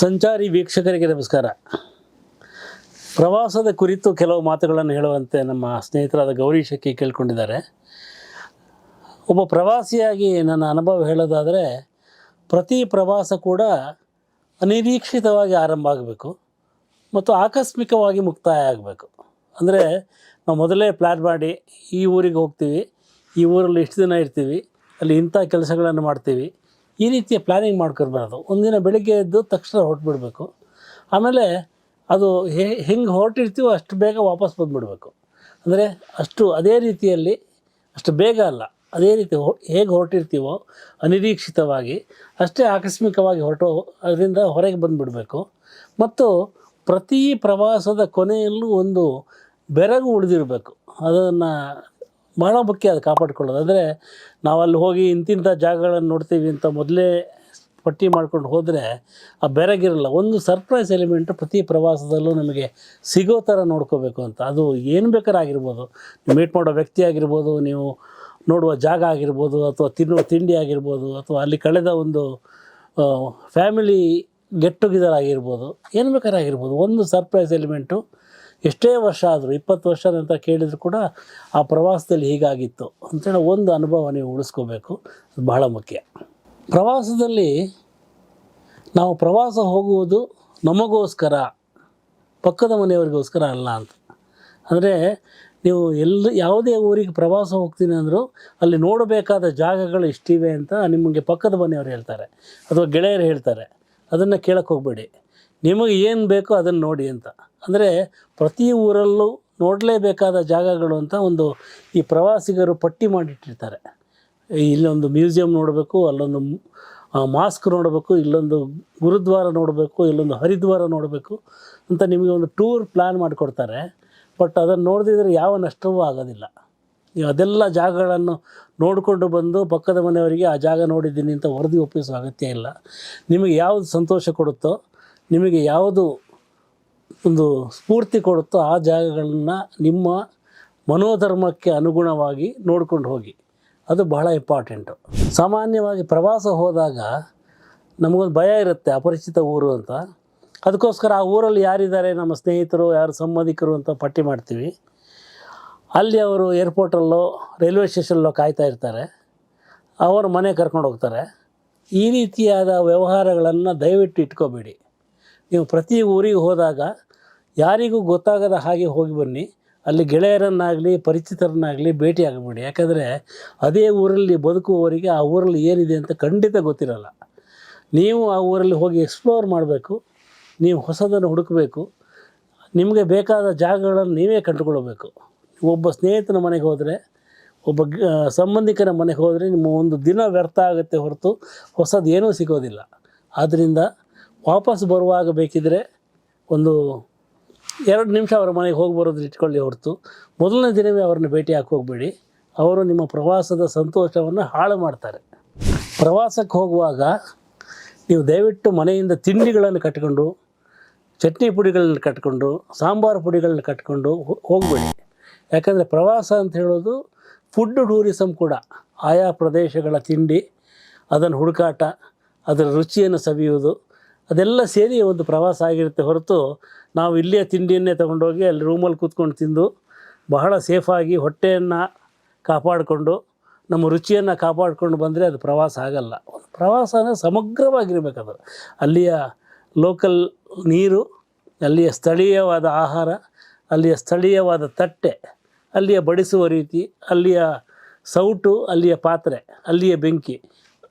Sanchari ವೀಕ್ಷಕರಿಗೆ ನಮಸ್ಕಾರ. ಪ್ರವಾಸದ ಕುರಿತು ಕೆಲವು ಮಾತುಗಳನ್ನು ಹೇಳುವಂತೆ ನಮ್ಮ ಸ್ನೇಹಿತರಾದ ಗೌರಿ ಶೆಟ್ಟಿ ಕೇಳ್ಕೊಂಡಿದ್ದಾರೆ. ಒಬ್ಬ ಪ್ರವಾಸಿಯಾಗಿ ನನ್ನ ಅನುಭವ ಹೇಳೋದಾದರೆ, ಪ್ರತಿ ಪ್ರವಾಸ ಕೂಡ ಅನಿರೀಕ್ಷಿತವಾಗಿ ಆರಂಭ ಆಗಬೇಕು ಮತ್ತು ಆಕಸ್ಮಿಕವಾಗಿ ಮುಕ್ತಾಯ ಆಗಬೇಕು. ಅಂದರೆ ನಾವು ಮೊದಲೇ ಪ್ಲ್ಯಾನ್ ಮಾಡಿ ಈ ಊರಿಗೆ ಹೋಗ್ತೀವಿ, ಈ ಊರಲ್ಲಿ ಇಷ್ಟು ದಿನ ಇರ್ತೀವಿ, ಅಲ್ಲಿ ಇಂಥ ಕೆಲಸಗಳನ್ನು ಮಾಡ್ತೀವಿ ಈ ರೀತಿಯ ಪ್ಲ್ಯಾನಿಂಗ್ ಮಾಡ್ಕೊಬಾರ್ದು ಒಂದಿನ ಬೆಳಗ್ಗೆ ಎದ್ದು ತಕ್ಷಣ ಹೊರಟ್ಬಿಡ್ಬೇಕು. ಆಮೇಲೆ ಅದು ಹೆಂಗೆ ಹೊರಟಿರ್ತೀವೋ ಅಷ್ಟು ಬೇಗ ವಾಪಸ್ ಬಂದುಬಿಡ್ಬೇಕು. ಅಂದರೆ ಅಷ್ಟು ಅದೇ ರೀತಿಯಲ್ಲಿ, ಅಷ್ಟು ಬೇಗ ಅಲ್ಲ, ಅದೇ ರೀತಿ ಹೇಗೆ ಹೊರಟಿರ್ತೀವೋ ಅನಿರೀಕ್ಷಿತವಾಗಿ ಅಷ್ಟೇ ಆಕಸ್ಮಿಕವಾಗಿ ಹೊರಟು, ಅದರಿಂದ ಹೊರಗೆ ಬಂದುಬಿಡಬೇಕು. ಮತ್ತು ಪ್ರತಿ ಪ್ರವಾಸದ ಕೊನೆಯಲ್ಲೂ ಒಂದು ಬೆರಗು ಉಳಿದಿರಬೇಕು. ಅದನ್ನು ಬಹಳ ಮುಖ್ಯ ಅದು ಕಾಪಾಡ್ಕೊಳ್ಳೋದು. ಅಂದರೆ ನಾವಲ್ಲಿ ಹೋಗಿ ಇಂತಿಂಥ ಜಾಗಗಳನ್ನು ನೋಡ್ತೀವಿ ಅಂತ ಮೊದಲೇ ಪಟ್ಟಿ ಮಾಡ್ಕೊಂಡು ಹೋದರೆ ಆ ಬೆರಗಿರಲ್ಲ. ಒಂದು ಸರ್ಪ್ರೈಸ್ ಎಲಿಮೆಂಟು ಪ್ರತಿ ಪ್ರವಾಸದಲ್ಲೂ ನಮಗೆ ಸಿಗೋ ಥರ ನೋಡ್ಕೋಬೇಕು ಅಂತ. ಅದು ಏನು ಬೇಕಾದ್ರೂ ಆಗಿರ್ಬೋದು. ನೀವು ಮೀಟ್ ಮಾಡೋ ವ್ಯಕ್ತಿ ಆಗಿರ್ಬೋದು, ನೀವು ನೋಡುವ ಜಾಗ ಆಗಿರ್ಬೋದು, ಅಥವಾ ತಿನ್ನುವ ತಿಂಡಿ ಆಗಿರ್ಬೋದು, ಅಥವಾ ಅಲ್ಲಿ ಕಳೆದ ಒಂದು ಫ್ಯಾಮಿಲಿ ಗೆಟ್ ಟುಗೆದರ್ ಆಗಿರ್ಬೋದು, ಏನು ಬೇಕಾದ್ರೂ ಆಗಿರ್ಬೋದು. ಒಂದು ಸರ್ಪ್ರೈಸ್ ಎಲಿಮೆಂಟು ಎಷ್ಟೇ ವರ್ಷ ಆದರೂ, ಇಪ್ಪತ್ತು ವರ್ಷ ನಂತರ ಕೇಳಿದ್ರು ಕೂಡ ಆ ಪ್ರವಾಸದಲ್ಲಿ ಹೀಗಾಗಿತ್ತು. ಅಂತೇಳಿ ಒಂದು ಅನುಭವ ನೀವು ಉಳಿಸ್ಕೋಬೇಕು. ಬಹಳ ಮುಖ್ಯ. ಪ್ರವಾಸದಲ್ಲಿ ನಾವು ಪ್ರವಾಸ ಹೋಗುವುದು ನಮಗೋಸ್ಕರ, ಪಕ್ಕದ ಮನೆಯವರಿಗೋಸ್ಕರ ಅಲ್ಲ ಅಂತ. ಅಂದರೆ ನೀವು ಎಲ್ಲ ಯಾವುದೇ ಊರಿಗೆ ಪ್ರವಾಸ ಹೋಗ್ತೀನಿ ಅಂದರೂ ಅಲ್ಲಿ ನೋಡಬೇಕಾದ ಜಾಗಗಳು ಇಷ್ಟಿವೆ ಅಂತ ನಿಮಗೆ ಪಕ್ಕದ ಮನೆಯವರು ಹೇಳ್ತಾರೆ. ಅಥವಾ ಗೆಳೆಯರು ಹೇಳ್ತಾರೆ. ಅದನ್ನು ಕೇಳಕ್ಕೆ ಹೋಗಬೇಡಿ. ನಿಮಗೆ ಏನು ಬೇಕೋ ಅದನ್ನು ನೋಡಿ ಅಂತ. ಅಂದರೆ ಪ್ರತಿ ಊರಲ್ಲೂ ನೋಡಲೇಬೇಕಾದ ಜಾಗಗಳು ಅಂತ ಒಂದು ಈ ಪ್ರವಾಸಿಗರು ಪಟ್ಟಿ ಮಾಡಿಟ್ಟಿರ್ತಾರೆ. ಇಲ್ಲೊಂದು ಮ್ಯೂಸಿಯಂ ನೋಡಬೇಕು, ಅಲ್ಲೊಂದು ಮಾಸ್ಕ್ ನೋಡಬೇಕು, ಇಲ್ಲೊಂದು ಗುರುದ್ವಾರ ನೋಡಬೇಕು, ಇಲ್ಲೊಂದು ಹರಿದ್ವಾರ ನೋಡಬೇಕು ಅಂತ ನಿಮಗೆ ಒಂದು ಟೂರ್ ಪ್ಲ್ಯಾನ್ ಮಾಡಿಕೊಡ್ತಾರೆ. ಬಟ್ ಅದನ್ನು ನೋಡದಿದ್ರೆ ಯಾವ ನಷ್ಟವೂ ಆಗೋದಿಲ್ಲ. ನೀವು ಅದೆಲ್ಲ ಜಾಗಗಳನ್ನು ನೋಡಿಕೊಂಡು ಬಂದು ಪಕ್ಕದ ಮನೆಯವರಿಗೆ ಆ ಜಾಗ ನೋಡಿದ್ದೀನಿ ಅಂತ ವರದಿ ಒಪ್ಪಿಸೋ ಅಗತ್ಯ ಇಲ್ಲ. ನಿಮಗೆ ಯಾವುದು ಸಂತೋಷ ಕೊಡುತ್ತೋ, ನಿಮಗೆ ಯಾವುದು ಒಂದು ಸ್ಫೂರ್ತಿ ಕೊಡುತ್ತೋ ಆ ಜಾಗಗಳನ್ನು ನಿಮ್ಮ ಮನೋಧರ್ಮಕ್ಕೆ ಅನುಗುಣವಾಗಿ ನೋಡ್ಕೊಂಡು ಹೋಗಿ. ಅದು ಬಹಳ ಇಂಪಾರ್ಟೆಂಟು ಸಾಮಾನ್ಯವಾಗಿ ಪ್ರವಾಸ ಹೋದಾಗ ನಮಗೊಂದು ಭಯ ಇರುತ್ತೆ, ಅಪರಿಚಿತ ಊರು ಅಂತ. ಅದಕ್ಕೋಸ್ಕರ ಆ ಊರಲ್ಲಿ ಯಾರಿದ್ದಾರೆ, ನಮ್ಮ ಸ್ನೇಹಿತರು, ಯಾರು ಸಂಬಂಧಿಕರು ಅಂತ ಪಟ್ಟಿ ಮಾಡ್ತೀವಿ. ಅಲ್ಲಿ ಅವರು ಏರ್ಪೋರ್ಟಲ್ಲೋ ರೈಲ್ವೆ ಸ್ಟೇಷನಲ್ಲೋ ಕಾಯ್ತಾ ಇರ್ತಾರೆ. ಅವರು ಮನೆ ಕರ್ಕೊಂಡು ಹೋಗ್ತಾರೆ. ಈ ರೀತಿಯಾದ ವ್ಯವಹಾರಗಳನ್ನು ದಯವಿಟ್ಟು ಇಟ್ಕೋಬೇಡಿ. ನೀವು ಪ್ರತಿ ಊರಿಗೆ ಹೋದಾಗ ಯಾರಿಗೂ ಗೊತ್ತಾಗದ ಹಾಗೆ ಹೋಗಿ ಬನ್ನಿ. ಅಲ್ಲಿ ಗೆಳೆಯರನ್ನಾಗಲಿ, ಪರಿಚಿತರನ್ನಾಗಲಿ ಭೇಟಿ ಆಗಬೇಡಿ. ಯಾಕಂದರೆ ಅದೇ ಊರಲ್ಲಿ ಬದುಕುವವರಿಗೆ ಆ ಊರಲ್ಲಿ ಏನಿದೆ ಅಂತ ಖಂಡಿತ ಗೊತ್ತಿರಲ್ಲ. ನೀವು ಆ ಊರಲ್ಲಿ ಹೋಗಿ ಎಕ್ಸ್ಪ್ಲೋರ್ ಮಾಡಬೇಕು. ನೀವು ಹೊಸದನ್ನು ಹುಡುಕಬೇಕು. ನಿಮಗೆ ಬೇಕಾದ ಜಾಗಗಳನ್ನು ನೀವೇ ಕಂಡುಕೊಳ್ಬೇಕು ಒಬ್ಬ ಸ್ನೇಹಿತನ ಮನೆಗೆ ಹೋದರೆ, ಒಬ್ಬ ಸಂಬಂಧಿಕರ ಮನೆಗೆ ಹೋದರೆ ನಿಮ್ಮ ಒಂದು ದಿನ ವ್ಯರ್ಥ ಆಗುತ್ತೆ ಹೊರತು ಹೊಸದು ಏನೂ ಸಿಗೋದಿಲ್ಲ. ಆದ್ದರಿಂದ ವಾಪಸ್ ಬರುವಾಗ ಬೇಕಿದ್ರೆ ಒಂದು ಎರಡು ನಿಮಿಷ ಅವರ ಮನೆಗೆ ಹೋಗಿ ಬರೋದು ಇಟ್ಕೊಳ್ಳಿ ಹೊರತು. ಮೊದಲನೇ ದಿನವೇ ಅವ್ರನ್ನ ಭೇಟಿ ಹಾಕಿ ಹೋಗಬೇಡಿ. ಅವರು ನಿಮ್ಮ ಪ್ರವಾಸದ ಸಂತೋಷವನ್ನು ಹಾಳು ಮಾಡ್ತಾರೆ. ಪ್ರವಾಸಕ್ಕೆ ಹೋಗುವಾಗ ನೀವು ದಯವಿಟ್ಟು ಮನೆಯಿಂದ ತಿಂಡಿಗಳನ್ನು ಕಟ್ಕೊಂಡು, ಚಟ್ನಿ ಪುಡಿಗಳನ್ನ ಕಟ್ಕೊಂಡು, ಸಾಂಬಾರು ಪುಡಿಗಳನ್ನ ಕಟ್ಕೊಂಡು ಹೋಗಬೇಡಿ. ಯಾಕಂದರೆ ಪ್ರವಾಸ ಅಂತ ಹೇಳೋದು ಫುಡ್ ಟೂರಿಸಮ್ ಕೂಡ. ಆಯಾ ಪ್ರದೇಶಗಳ ತಿಂಡಿ, ಅದನ್ನು ಹುಡುಕಾಟ, ಅದರ ರುಚಿಯನ್ನು ಸವಿಯುವುದು ಅದೆಲ್ಲ ಸೇರಿ ಒಂದು ಪ್ರವಾಸ ಆಗಿರುತ್ತೆ ಹೊರತು ನಾವು ಇಲ್ಲಿಯ ತಿಂಡಿಯನ್ನೇ ತಗೊಂಡೋಗಿ ಅಲ್ಲಿ ರೂಮಲ್ಲಿ ಕೂತ್ಕೊಂಡು ತಿಂದು ಬಹಳ ಸೇಫಾಗಿ ಹೊಟ್ಟೆಯನ್ನು ಕಾಪಾಡಿಕೊಂಡು, ನಮ್ಮ ರುಚಿಯನ್ನು ಕಾಪಾಡಿಕೊಂಡು ಬಂದರೆ ಅದು ಪ್ರವಾಸ ಆಗಲ್ಲ. ಒಂದು ಪ್ರವಾಸ ಅಂದರೆ ಸಮಗ್ರವಾಗಿರಬೇಕದು. ಅಲ್ಲಿಯ ಲೋಕಲ್ ನೀರು, ಅಲ್ಲಿಯ ಸ್ಥಳೀಯವಾದ ಆಹಾರ, ಅಲ್ಲಿಯ ಸ್ಥಳೀಯವಾದ ತಟ್ಟೆ, ಅಲ್ಲಿಯ ಬಡಿಸುವ ರೀತಿ, ಅಲ್ಲಿಯ ಸೌಟು, ಅಲ್ಲಿಯ ಪಾತ್ರೆ, ಅಲ್ಲಿಯ ಬೆಂಕಿ,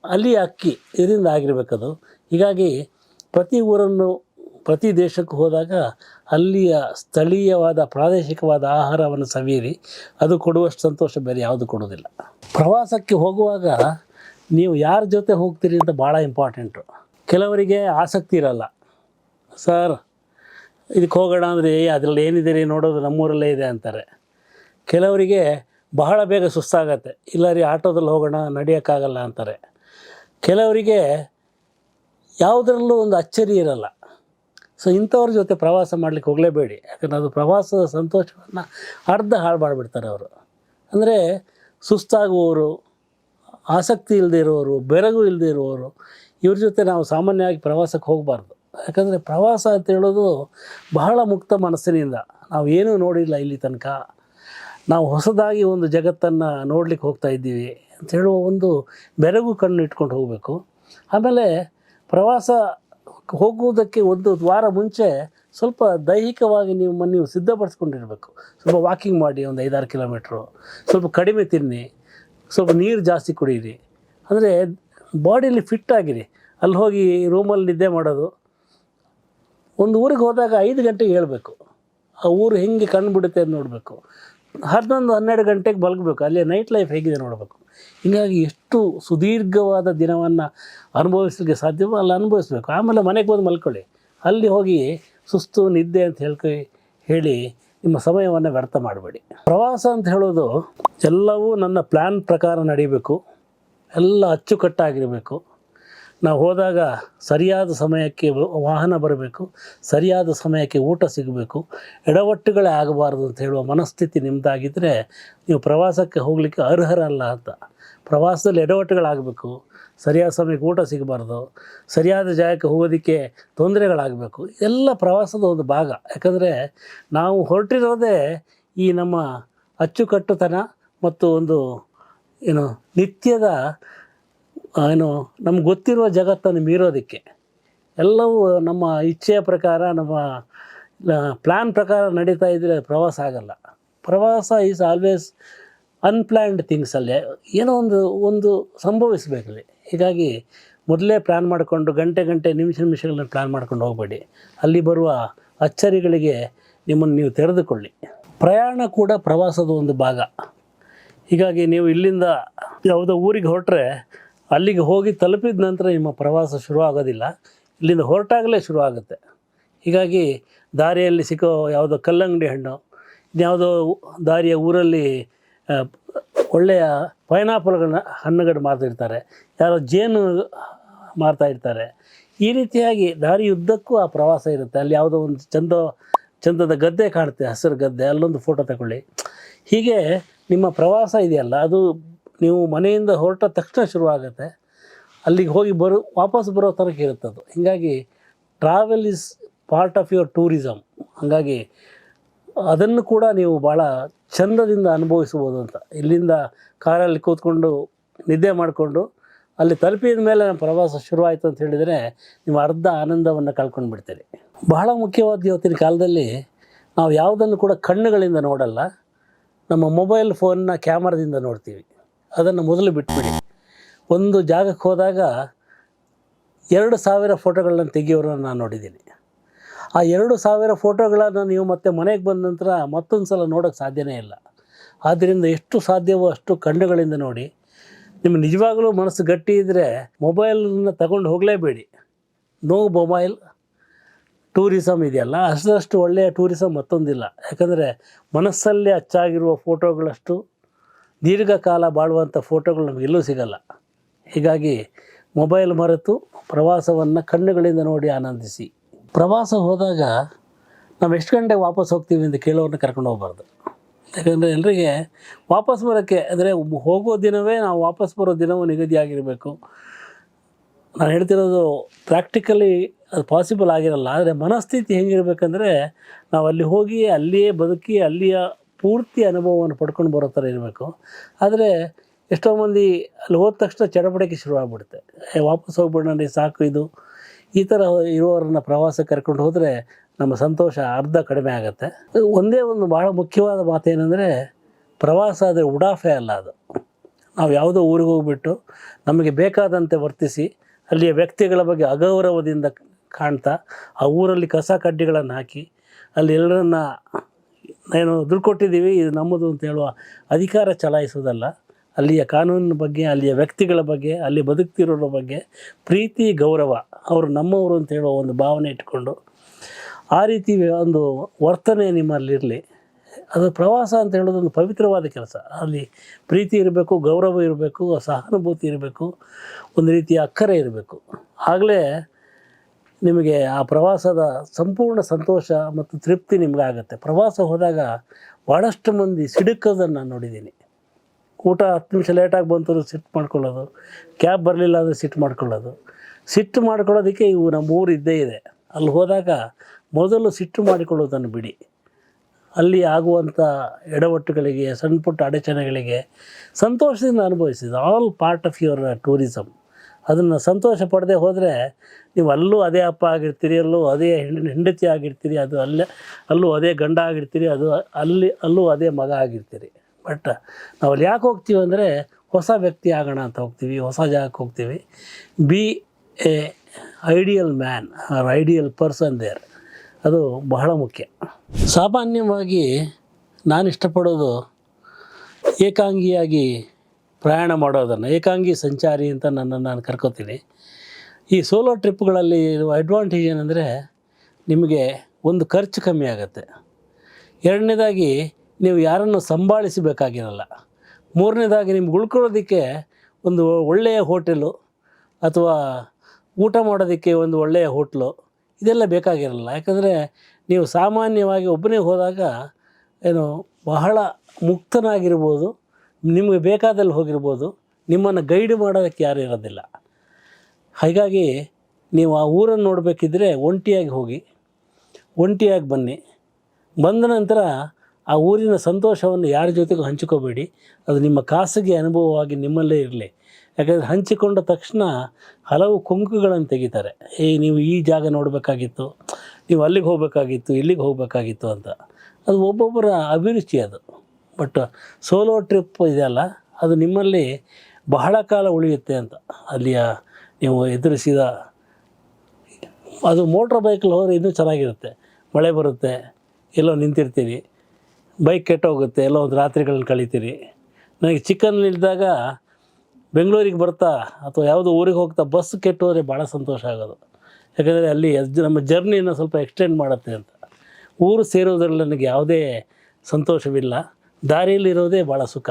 ಅಲ್ಲಿಯ ಅಕ್ಕಿ ಇದರಿಂದ ಆಗಿರಬೇಕದು. ಹೀಗಾಗಿ ಪ್ರತಿ ಊರನ್ನು, ಪ್ರತಿ ದೇಶಕ್ಕೆ ಹೋದಾಗ ಅಲ್ಲಿಯ ಸ್ಥಳೀಯವಾದ, ಪ್ರಾದೇಶಿಕವಾದ ಆಹಾರವನ್ನು ಸವಿಯಿರಿ. ಅದು ಕೊಡುವಷ್ಟು ಸಂತೋಷ, ಬೇರೆ ಯಾವುದು ಕೊಡೋದಿಲ್ಲ ಪ್ರವಾಸಕ್ಕೆ ಹೋಗುವಾಗ ನೀವು ಯಾರ ಜೊತೆ ಹೋಗ್ತೀರಿ ಅಂತ ಭಾಳ ಇಂಪಾರ್ಟೆಂಟು ಕೆಲವರಿಗೆ ಆಸಕ್ತಿ ಇರಲ್ಲ. ಸರ್, ಇದಕ್ಕೆ ಹೋಗೋಣ ಅಂದರೆ ಏ, ಅದರಲ್ಲಿ ಏನಿದೆ ರೀ ನೋಡೋದು ನಮ್ಮೂರಲ್ಲೇ ಇದೆ ಅಂತಾರೆ. ಕೆಲವರಿಗೆ ಬಹಳ ಬೇಗ ಸುಸ್ತಾಗತ್ತೆ. ಇಲ್ಲ ರೀ, ಆಟೋದಲ್ಲಿ ಹೋಗೋಣ, ನಡೆಯೋಕ್ಕಾಗಲ್ಲ ಅಂತಾರೆ. ಕೆಲವರಿಗೆ ಯಾವುದರಲ್ಲೂ ಒಂದು ಅಚ್ಚರಿ ಇರಲ್ಲ. ಸೊ ಇಂಥವ್ರ ಜೊತೆ ಪ್ರವಾಸ ಮಾಡಲಿಕ್ಕೆ ಹೋಗಲೇಬೇಡಿ. ಯಾಕಂದ್ರೆ ಅದು ಪ್ರವಾಸದ ಸಂತೋಷವನ್ನು ಅರ್ಧ ಹಾಳು ಮಾಡಿಬಿಡ್ತಾರೆ ಅವರು. ಅಂದರೆ ಸುಸ್ತಾಗುವವರು, ಆಸಕ್ತಿ ಇಲ್ಲದೆ ಇರೋರು ಬೆರಗು ಇಲ್ಲದೆ ಇರುವವರು ಇವ್ರ ಜೊತೆ ನಾವು ಸಾಮಾನ್ಯವಾಗಿ ಪ್ರವಾಸಕ್ಕೆ ಹೋಗಬಾರ್ದು. ಯಾಕಂದರೆ ಪ್ರವಾಸ ಅಂತ ಹೇಳೋದು ಬಹಳ ಮುಕ್ತ ಮನಸ್ಸಿನಿಂದ. ನಾವು ಏನೂ ನೋಡಿಲ್ಲ ಇಲ್ಲಿ ತನಕ. ನಾವು ಹೊಸದಾಗಿ ಒಂದು ಜಗತ್ತನ್ನು ನೋಡ್ಲಿಕ್ಕೆ ಹೋಗ್ತಾ ಇದ್ದೀವಿ ಅಂತ ಹೇಳುವ ಒಂದು ಬೆರಗು ಕಣ್ಣು ಇಟ್ಕೊಂಡು ಹೋಗಬೇಕು. ಆಮೇಲೆ ಪ್ರವಾಸ ಹೋಗುವುದಕ್ಕೆ ಒಂದು ವಾರ ಮುಂಚೆ ಸ್ವಲ್ಪ ದೈಹಿಕವಾಗಿ ನೀವು ನೀವು ಸಿದ್ಧಪಡಿಸ್ಕೊಂಡಿರಬೇಕು. ಸ್ವಲ್ಪ ವಾಕಿಂಗ್ ಮಾಡಿ ಒಂದು ಐದಾರು ಕಿಲೋಮೀಟ್ರು ಸ್ವಲ್ಪ ಕಡಿಮೆ ತಿನ್ನಿ, ಸ್ವಲ್ಪ ನೀರು ಜಾಸ್ತಿ ಕುಡಿಯಿರಿ ಅಂದರೆ ಬಾಡಿಲಿ ಫಿಟ್ ಆಗಿರಿ. ಅಲ್ಲಿ ಹೋಗಿ ರೂಮಲ್ಲಿ ನಿದ್ದೆ ಮಾಡೋದು. ಒಂದು ಊರಿಗೆ ಹೋದಾಗ ಐದು ಗಂಟೆಗೆ ಹೇಳಬೇಕು. ಆ ಊರು ಹೆಂಗೆ ಕಣ್ಣು ಬಿಡುತ್ತೆ ಅಂತ ನೋಡಬೇಕು. ಹನ್ನೊಂದು ಹನ್ನೆರಡು ಗಂಟೆಗೆ ಬಲಗಬೇಕು. ಅಲ್ಲಿ ನೈಟ್ ಲೈಫ್ ಹೇಗಿದೆ ನೋಡಬೇಕು. ಹೀಗಾಗಿ ಎಷ್ಟು ಸುದೀರ್ಘವಾದ ದಿನವನ್ನು ಅನುಭವಿಸಲಿಕ್ಕೆ ಸಾಧ್ಯವೋ ಅಲ್ಲಿ ಅನುಭವಿಸ್ಬೇಕು. ಆಮೇಲೆ ಮನೆಗೆ ಬಂದು ಮಲ್ಕೊಳ್ಳಿ. ಅಲ್ಲಿ ಹೋಗಿ ಸುಸ್ತು ನಿದ್ದೆ ಅಂತ ಹೇಳ್ಕೊ, ಹೇಳಿ ನಿಮ್ಮ ಸಮಯವನ್ನು ವ್ಯರ್ಥ ಮಾಡಬೇಡಿ. ಪ್ರವಾಸ ಅಂತ ಹೇಳೋದು ಎಲ್ಲವೂ ನನ್ನ ಪ್ಲ್ಯಾನ್ ಪ್ರಕಾರ ನಡೀಬೇಕು. ಎಲ್ಲ ಅಚ್ಚುಕಟ್ಟಾಗಿರಬೇಕು. ನಾವು ಹೋದಾಗ ಸರಿಯಾದ ಸಮಯಕ್ಕೆ ವಾಹನ ಬರಬೇಕು, ಸರಿಯಾದ ಸಮಯಕ್ಕೆ ಊಟ ಸಿಗಬೇಕು, ಎಡವಟ್ಟುಗಳೇ ಆಗಬಾರ್ದು ಅಂತ ಹೇಳುವ ಮನಸ್ಥಿತಿ ನಿಮ್ಮದಾಗಿದ್ದರೆ ನೀವು ಪ್ರವಾಸಕ್ಕೆ ಹೋಗಲಿಕ್ಕೆ ಅರ್ಹರಲ್ಲ ಅಂತ. ಪ್ರವಾಸದಲ್ಲಿ ಎಡವಟ್ಟುಗಳಾಗಬೇಕು, ಸರಿಯಾದ ಸಮಯಕ್ಕೆ ಊಟ ಸಿಗಬಾರ್ದು, ಸರಿಯಾದ ಜಾಗಕ್ಕೆ ಹೋಗೋದಕ್ಕೆ ತೊಂದರೆಗಳಾಗಬೇಕು, ಎಲ್ಲ ಪ್ರವಾಸದ ಒಂದು ಭಾಗ. ಯಾಕಂದರೆ ನಾವು ಹೊರಟಿರೋದೇ ಈ ನಮ್ಮ ಅಚ್ಚುಕಟ್ಟುತನ ಮತ್ತು ಒಂದು ಏನು ನಿತ್ಯದ ಏನು, ನಮ್ಗೆ ಗೊತ್ತಿರುವ ಜಗತ್ತನ್ನು ಮೀರೋದಕ್ಕೆ. ಎಲ್ಲವೂ ನಮ್ಮ ಇಚ್ಛೆಯ ಪ್ರಕಾರ, ನಮ್ಮ ಪ್ಲ್ಯಾನ್ ಪ್ರಕಾರ ನಡೀತಾ ಇದ್ದರೆ ಪ್ರವಾಸ ಆಗಲ್ಲ. ಪ್ರವಾಸ ಈಸ್ ಆಲ್ವೇಸ್ ಅನ್ಪ್ಲ್ಯಾನ್ಡ್ ಥಿಂಗ್ಸಲ್ಲಿ ಏನೋ ಒಂದು ಒಂದು ಸಂಭವಿಸಬೇಕಲ್ಲಿ. ಹೀಗಾಗಿ ಮೊದಲೇ ಪ್ಲ್ಯಾನ್ ಮಾಡಿಕೊಂಡು, ಗಂಟೆ ಗಂಟೆ ನಿಮಿಷ ನಿಮಿಷಗಳನ್ನ ಪ್ಲ್ಯಾನ್ ಮಾಡ್ಕೊಂಡು ಹೋಗಬೇಡಿ. ಅಲ್ಲಿ ಬರುವ ಅಚ್ಚರಿಗಳಿಗೆ ನಿಮ್ಮನ್ನು ನೀವು ತೆರೆದುಕೊಳ್ಳಿ. ಪ್ರಯಾಣ ಕೂಡ ಪ್ರವಾಸದ ಒಂದು ಭಾಗ. ಹೀಗಾಗಿ ನೀವು ಇಲ್ಲಿಂದ ಯಾವುದೋ ಊರಿಗೆ ಹೊರಟ್ರೆ ಅಲ್ಲಿಗೆ ಹೋಗಿ ತಲುಪಿದ ನಂತರ ನಿಮ್ಮ ಪ್ರವಾಸ ಶುರು ಆಗೋದಿಲ್ಲ ಇಲ್ಲಿಂದ ಹೊರಟಾಗಲೇ ಶುರು ಆಗುತ್ತೆ ಹೀಗಾಗಿ ದಾರಿಯಲ್ಲಿ ಸಿಕ್ಕೋ ಯಾವುದೋ ಕಲ್ಲಂಗಡಿ ಹಣ್ಣು, ಇನ್ಯಾವುದೋ ದಾರಿಯ ಊರಲ್ಲಿ ಒಳ್ಳೆಯ ಪೈನಾಪಲ್ಗಳನ್ನ ಹಣ್ಣುಗಳು ಮಾರ್ತಿರ್ತಾರೆ. ಯಾರೋ ಜೇನು ಮಾರ್ತಾ ಇರ್ತಾರೆ. ಈ ರೀತಿಯಾಗಿ ದಾರಿಯುದ್ದಕ್ಕೂ ಆ ಪ್ರವಾಸ ಇರುತ್ತೆ. ಅಲ್ಲಿ ಯಾವುದೋ ಒಂದು ಚಂದ, ಚಂದದ ಗದ್ದೆ ಕಾಣುತ್ತೆ, ಹಸಿರು ಗದ್ದೆ, ಅಲ್ಲೊಂದು ಫೋಟೋ ತಗೊಳ್ಳಿ. ಹೀಗೆ ನಿಮ್ಮ ಪ್ರವಾಸ ಇದೆಯಲ್ಲ, ಅದು ನೀವು ಮನೆಯಿಂದ ಹೊರಟ ತಕ್ಷಣ ಶುರುವಾಗುತ್ತೆ. ಅಲ್ಲಿಗೆ ಹೋಗಿ ಬರೋ ವಾಪಸ್ ಬರೋ ಥರಕ್ಕೆ ಇರುತ್ತೆ ಅದು. ಹೀಗಾಗಿ travel is part of your tourism ಹಾಗಾಗಿ ಅದನ್ನು ಕೂಡ ನೀವು ಭಾಳ ಚಂದದಿಂದ ಅನುಭವಿಸ್ಬೋದು ಅಂತ. ಇಲ್ಲಿಂದ ಕಾರಲ್ಲಿ ಕೂತ್ಕೊಂಡು ನಿದ್ದೆ ಮಾಡಿಕೊಂಡು ಅಲ್ಲಿ ತಲುಪಿದ ಮೇಲೆ ನಮ್ಮ ಪ್ರವಾಸ ಶುರುವಾಯಿತು ಅಂತ ಹೇಳಿದರೆ ನೀವು ಅರ್ಧ ಆನಂದವನ್ನು ಕಳ್ಕೊಂಡು ಬಿಡ್ತೀರಿ. ಬಹಳ ಮುಖ್ಯವಾದ ಇವತ್ತಿನ ಕಾಲದಲ್ಲಿ ನಾವು ಯಾವುದನ್ನು ಕೂಡ ಕಣ್ಣುಗಳಿಂದ ನೋಡಲ್ಲ, ನಮ್ಮ ಮೊಬೈಲ್ ಫೋನ್ನ ಕ್ಯಾಮರಾದಿಂದ ನೋಡ್ತೀವಿ. ಅದನ್ನು ಮೊದಲು ಬಿಟ್ಬಿಡಿ. ಒಂದು ಜಾಗಕ್ಕೆ ಹೋದಾಗ ಎರಡು ಸಾವಿರ ಫೋಟೋಗಳನ್ನ ತೆಗೆಯೋರನ್ನು ನಾನು ನೋಡಿದ್ದೀನಿ. ಆ ಎರಡು ಸಾವಿರ ಫೋಟೋಗಳನ್ನು ನೀವು ಮತ್ತೆ ಮನೆಗೆ ಬಂದ ನಂತರ ಮತ್ತೊಂದು ಸಲ ನೋಡೋಕ್ಕೆ ಸಾಧ್ಯವೇ ಇಲ್ಲ. ಆದ್ದರಿಂದ ಎಷ್ಟು ಸಾಧ್ಯವೋ ಅಷ್ಟು ಕಣ್ಣುಗಳಿಂದ ನೋಡಿ. ನಿಮ್ಮ ನಿಜವಾಗಲೂ ಮನಸ್ಸು ಗಟ್ಟಿ ಇದ್ದರೆ ಮೊಬೈಲನ್ನು ತಗೊಂಡು ಹೋಗಲೇಬೇಡಿ. ನೋ ಮೊಬೈಲ್ ಟೂರಿಸಮ್ ಇದೆಯಲ್ಲ, ಅಷ್ಟರಷ್ಟು ಒಳ್ಳೆಯ ಟೂರಿಸಮ್ ಮತ್ತೊಂದಿಲ್ಲ. ಯಾಕಂದರೆ ಮನಸ್ಸಲ್ಲಿ ಅಚ್ಚಾಗಿರುವ ಫೋಟೋಗಳಷ್ಟು ದೀರ್ಘಕಾಲ ಬಾಳುವಂಥ ಫೋಟೋಗಳು ನಮಗೆ ಎಲ್ಲೂ ಸಿಗಲ್ಲ. ಹೀಗಾಗಿ ಮೊಬೈಲ್ ಮರೆತು ಪ್ರವಾಸವನ್ನು ಕಣ್ಣುಗಳಿಂದ ನೋಡಿ ಆನಂದಿಸಿ. ಪ್ರವಾಸ ಹೋದಾಗ ನಾವು ಎಷ್ಟು ಗಂಟೆಗೆ ವಾಪಸ್ ಹೋಗ್ತೀವಿ ಅಂತ ಕೇಳೋರನ್ನ ಕರ್ಕೊಂಡು ಹೋಗ್ಬಾರ್ದು. ಯಾಕಂದರೆ ಎಲ್ಲರಿಗೆ ವಾಪಸ್ ಬರೋಕ್ಕೆ ಅಂದರೆ ಹೋಗೋ ದಿನವೇ ನಾವು ವಾಪಸ್ ಬರೋ ದಿನವೂ ನಿಗದಿಯಾಗಿರಬೇಕು ನಾನು ಹೇಳ್ತಿರೋದು ಪ್ರಾಕ್ಟಿಕಲಿ ಅದು ಪಾಸಿಬಲ್ ಆಗಿರಲ್ಲ. ಆದರೆ ಮನಸ್ಥಿತಿ ಹೆಂಗಿರಬೇಕಂದ್ರೆ ನಾವು ಅಲ್ಲಿ ಹೋಗಿ ಅಲ್ಲಿಯೇ ಬದುಕಿ ಅಲ್ಲಿಯ ಪೂರ್ತಿ ಅನುಭವವನ್ನು ಪಡ್ಕೊಂಡು ಬರೋ ಥರ ಇರಬೇಕು. ಆದರೆ ಎಷ್ಟೋ ಮಂದಿ ಅಲ್ಲಿ ಹೋದ ತಕ್ಷಣ ಚಡಪಡಿಕೆ ಶುರುವಾಗ್ಬಿಡುತ್ತೆ ವಾಪಸ್ ಹೋಗ್ಬಿಡೋಣ ಸಾಕು ಇದು. ಈ ಥರ ಇರುವವರನ್ನು ಪ್ರವಾಸ ಕರ್ಕೊಂಡು ಹೋದರೆ ನಮ್ಮ ಸಂತೋಷ ಅರ್ಧ ಕಡಿಮೆ ಆಗುತ್ತೆ. ಒಂದೇ ಒಂದು ಭಾಳ ಮುಖ್ಯವಾದ ಮಾತೇನೆಂದರೆ, ಪ್ರವಾಸ ಆದರೆ ಉಡಾಫೆ ಅಲ್ಲ ಅದು. ನಾವು ಯಾವುದೋ ಊರಿಗೆ ಹೋಗ್ಬಿಟ್ಟು ನಮಗೆ ಬೇಕಾದಂತೆ ವರ್ತಿಸಿ, ಅಲ್ಲಿಯ ವ್ಯಕ್ತಿಗಳ ಬಗ್ಗೆ ಅಗೌರವದಿಂದ ಕಾಣ್ತಾ, ಆ ಊರಲ್ಲಿ ಕಸ ಕಡ್ಡಿಗಳನ್ನು ಹಾಕಿ, ಅಲ್ಲಿ ಎಲ್ಲರನ್ನ ಏನು ದುಡ್ಡು ಕೊಟ್ಟಿದ್ದೀವಿ ಇದು ನಮ್ಮದು ಅಂತ ಹೇಳುವ ಅಧಿಕಾರ ಚಲಾಯಿಸೋದಲ್ಲ ಅಲ್ಲಿಯ ಕಾನೂನಿನ ಬಗ್ಗೆ, ಅಲ್ಲಿಯ ವ್ಯಕ್ತಿಗಳ ಬಗ್ಗೆ, ಅಲ್ಲಿ ಬದುಕ್ತಿರೋರ ಬಗ್ಗೆ ಪ್ರೀತಿ, ಗೌರವ, ಅವರು ನಮ್ಮವರು ಅಂತ ಹೇಳುವ ಒಂದು ಭಾವನೆ ಇಟ್ಕೊಂಡು ಆ ರೀತಿ ಒಂದು ವರ್ತನೆ ನಿಮ್ಮಲ್ಲಿರಲಿ. ಅದು ಪ್ರವಾಸ ಅಂತ ಹೇಳೋದು ಒಂದು ಪವಿತ್ರವಾದ ಕೆಲಸ. ಅಲ್ಲಿ ಪ್ರೀತಿ ಇರಬೇಕು, ಗೌರವ ಇರಬೇಕು ಸಹಾನುಭೂತಿ ಇರಬೇಕು, ಒಂದು ರೀತಿಯ ಅಕ್ಕರೆ ಇರಬೇಕು. ಆಗಲೇ ನಿಮಗೆ ಆ ಪ್ರವಾಸದ ಸಂಪೂರ್ಣ ಸಂತೋಷ ಮತ್ತು ತೃಪ್ತಿ ನಿಮಗೆ ಆಗುತ್ತೆ ಪ್ರವಾಸ ಹೋದಾಗ ಭಾಳಷ್ಟು ಮಂದಿ ಸಿಡುಕೋದನ್ನು ನಾನು ನೋಡಿದ್ದೀನಿ ಊಟ ಹತ್ತು ನಿಮಿಷ ಲೇಟಾಗಿ ಬಂತು ಸಿಟ್ಟು ಮಾಡ್ಕೊಳ್ಳೋದು ಕ್ಯಾಬ್ ಬರಲಿಲ್ಲ ಅಂದರೆ ಸಿಟ್ಟು ಮಾಡ್ಕೊಳ್ಳೋದು. ಸಿಟ್ಟು ಮಾಡ್ಕೊಳ್ಳೋದಕ್ಕೆ ಇವು ನಮ್ಮ ಊರು ಇದ್ದೇ ಇದೆ. ಅಲ್ಲಿ ಹೋದಾಗ ಮೊದಲು ಸಿಟ್ಟು ಮಾಡಿಕೊಳ್ಳೋದನ್ನು ಬಿಡಿ. ಅಲ್ಲಿ ಆಗುವಂಥ ಎಡವಟ್ಟುಗಳಿಗೆ ಸಣ್ಣ ಪುಟ್ಟ ಅಡಚಣೆಗಳಿಗೆ ಸಂತೋಷದಿಂದ ಅನುಭವಿಸಿದ all part of your tourism ಅದನ್ನು ಸಂತೋಷ ಪಡದೆ ಹೋದರೆ ನೀವು ಅಲ್ಲೂ ಅದೇ ಅಪ್ಪ ಆಗಿರ್ತೀರಿ, ಅಲ್ಲೂ ಅದೇ ಹೆಂಡ್- ಹೆಂಡತಿ ಆಗಿರ್ತೀರಿ, ಅದು ಅಲ್ಲೇ, ಅಲ್ಲೂ ಅದೇ ಗಂಡ ಆಗಿರ್ತೀರಿ, ಅದು ಅಲ್ಲಿ, ಅಲ್ಲೂ ಅದೇ ಮಗ ಆಗಿರ್ತೀರಿ. ಬಟ್ ನಾವು ಅಲ್ಲಿ ಯಾಕೆ ಹೋಗ್ತೀವಿ ಅಂದರೆ ಹೊಸ ವ್ಯಕ್ತಿ ಆಗೋಣ ಅಂತ ಹೋಗ್ತೀವಿ, ಹೊಸ ಜಾಗಕ್ಕೆ ಹೋಗ್ತೀವಿ. Be a ideal man or ideal person there. ಅದು ಬಹಳ ಮುಖ್ಯ. ಸಾಮಾನ್ಯವಾಗಿ ನಾನು ಇಷ್ಟಪಡೋದು ಏಕಾಂಗಿಯಾಗಿ ಪ್ರಯಾಣ ಮಾಡೋದನ್ನು, ಏಕಾಂಗಿ ಸಂಚಾರಿ ಅಂತ ನನ್ನನ್ನು ನಾನು ಕರ್ಕೋತೀನಿ. ಈ ಸೋಲೋ ಟ್ರಿಪ್ಗಳಲ್ಲಿ ಇರುವ ಅಡ್ವಾಂಟೇಜ್ ಏನಂದರೆ, ನಿಮಗೆ ಒಂದು ಖರ್ಚು ಕಮ್ಮಿ ಆಗುತ್ತೆ. ಎರಡನೇದಾಗಿ, ನೀವು ಯಾರನ್ನು ಸಂಭಾಳಿಸಬೇಕಾಗಿರಲ್ಲ. ಮೂರನೇದಾಗಿ, ನಿಮ್ಗೆ ಉಳ್ಕೊಳ್ಳೋದಕ್ಕೆ ಒಂದು ಒಳ್ಳೆಯ ಹೋಟೆಲು ಅಥವಾ ಊಟ ಮಾಡೋದಕ್ಕೆ ಒಂದು ಒಳ್ಳೆಯ ಹೋಟ್ಲು ಇದೆಲ್ಲ ಬೇಕಾಗಿರಲ್ಲ. ಯಾಕಂದರೆ, ನೀವು ಸಾಮಾನ್ಯವಾಗಿ ಒಬ್ಬನೇ ಹೋದಾಗ, ಏನು, ಬಹಳ ಮುಕ್ತನಾಗಿರ್ಬೋದು. ನಿಮಗೆ ಬೇಕಾದಲ್ಲಿ ಹೋಗಿರ್ಬೋದು, ನಿಮ್ಮನ್ನು ಗೈಡ್ ಮಾಡೋದಕ್ಕೆ ಯಾರು ಇರೋದಿಲ್ಲ. ಹಾಗಾಗಿ ನೀವು ಆ ಊರನ್ನು ನೋಡಬೇಕಿದ್ರೆ ಒಂಟಿಯಾಗಿ ಹೋಗಿ, ಒಂಟಿಯಾಗಿ ಬನ್ನಿ. ಬಂದ ನಂತರ ಆ ಊರಿನ ಸಂತೋಷವನ್ನು ಯಾರ ಜೊತೆಗೂ ಹಂಚಿಕೋಬೇಡಿ. ಅದು ನಿಮ್ಮ ಖಾಸಗಿ ಅನುಭವವಾಗಿ ನಿಮ್ಮಲ್ಲೇ ಇರಲಿ. ಯಾಕಂದರೆ ಹಂಚಿಕೊಂಡ ತಕ್ಷಣ ಹಲವು ಕುಂಕುಗಳನ್ನು ತೆಗಿತಾರೆ. ಏ, ನೀವು ಈ ಜಾಗ ನೋಡಬೇಕಾಗಿತ್ತು, ನೀವು ಅಲ್ಲಿಗೆ ಹೋಗಬೇಕಾಗಿತ್ತು, ಇಲ್ಲಿಗೆ ಹೋಗಬೇಕಾಗಿತ್ತು ಅಂತ. ಅದು ಒಬ್ಬೊಬ್ಬರ ಅಭಿರುಚಿ ಅದು. ಬಟ್ ಸೋಲೋ ಟ್ರಿಪ್ ಇದೆಯಲ್ಲ ಅದು ನಿಮ್ಮಲ್ಲಿ ಬಹಳ ಕಾಲ ಉಳಿಯುತ್ತೆ ಅಂತ. ಅಲ್ಲಿಯ ನೀವು ಎದುರಿಸಿದ ಅದು ಮೋಟ್ರ್ ಬೈಕಲ್ಲಿ ಹೋದರೆ ಇನ್ನೂ ಚೆನ್ನಾಗಿರುತ್ತೆ. ಮಳೆ ಬರುತ್ತೆ, ಎಲ್ಲೋ ನಿಂತಿರ್ತೀರಿ ಬೈಕ್ ಕೆಟ್ಟೋಗುತ್ತೆ, ಎಲ್ಲೋ ಒಂದು ರಾತ್ರಿಗಳನ್ನ ಕಳಿತೀರಿ. ನನಗೆ ಚಿಕ್ಕನ್ನಲ್ಲಿದ್ದಾಗ ಬೆಂಗಳೂರಿಗೆ ಬರ್ತಾ ಅಥವಾ ಯಾವುದೋ ಊರಿಗೆ ಹೋಗ್ತಾ ಬಸ್ ಕೆಟ್ಟೋದ್ರೆ ಭಾಳ ಸಂತೋಷ ಆಗೋದು. ಯಾಕಂದರೆ ಅಲ್ಲಿ ನಮ್ಮ ಜರ್ನಿಯನ್ನು ಸ್ವಲ್ಪ ಎಕ್ಸ್ಟೆಂಡ್ ಮಾಡುತ್ತೆ ಅಂತ. ಊರು ಸೇರೋದ್ರಲ್ಲಿ ನನಗೆ ಯಾವುದೇ ಸಂತೋಷವಿಲ್ಲ. ದಾರಿಯಲ್ಲಿರೋದೇ ಭಾಳ ಸುಖ.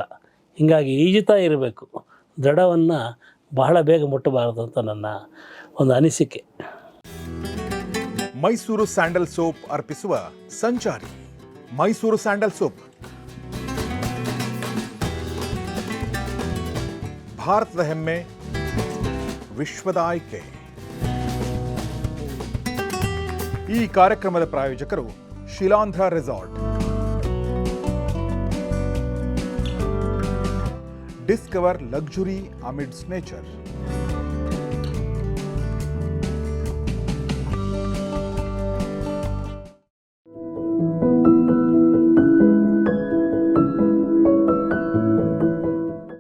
ಹೀಗಾಗಿ ಈಜುತ್ತಾ ಇರಬೇಕು. ದೃಢವನ್ನು ಬಹಳ ಬೇಗ ಮುಟ್ಟಬಾರದು ಅಂತ ನನ್ನ ಒಂದು ಅನಿಸಿಕೆ. ಮೈಸೂರು ಸ್ಯಾಂಡಲ್ ಸೋಪ್ ಅರ್ಪಿಸುವ ಸಂಚಾರಿ ಮೈಸೂರು ಸ್ಯಾಂಡಲ್ ಸೋಪ್. ಭಾರತದ ಹೆಮ್ಮೆ, ವಿಶ್ವದ ಆಯ್ಕೆ. ಈ ಕಾರ್ಯಕ್ರಮದ ಪ್ರಾಯೋಜಕರು Shilandhra resort. Discover luxury amidst nature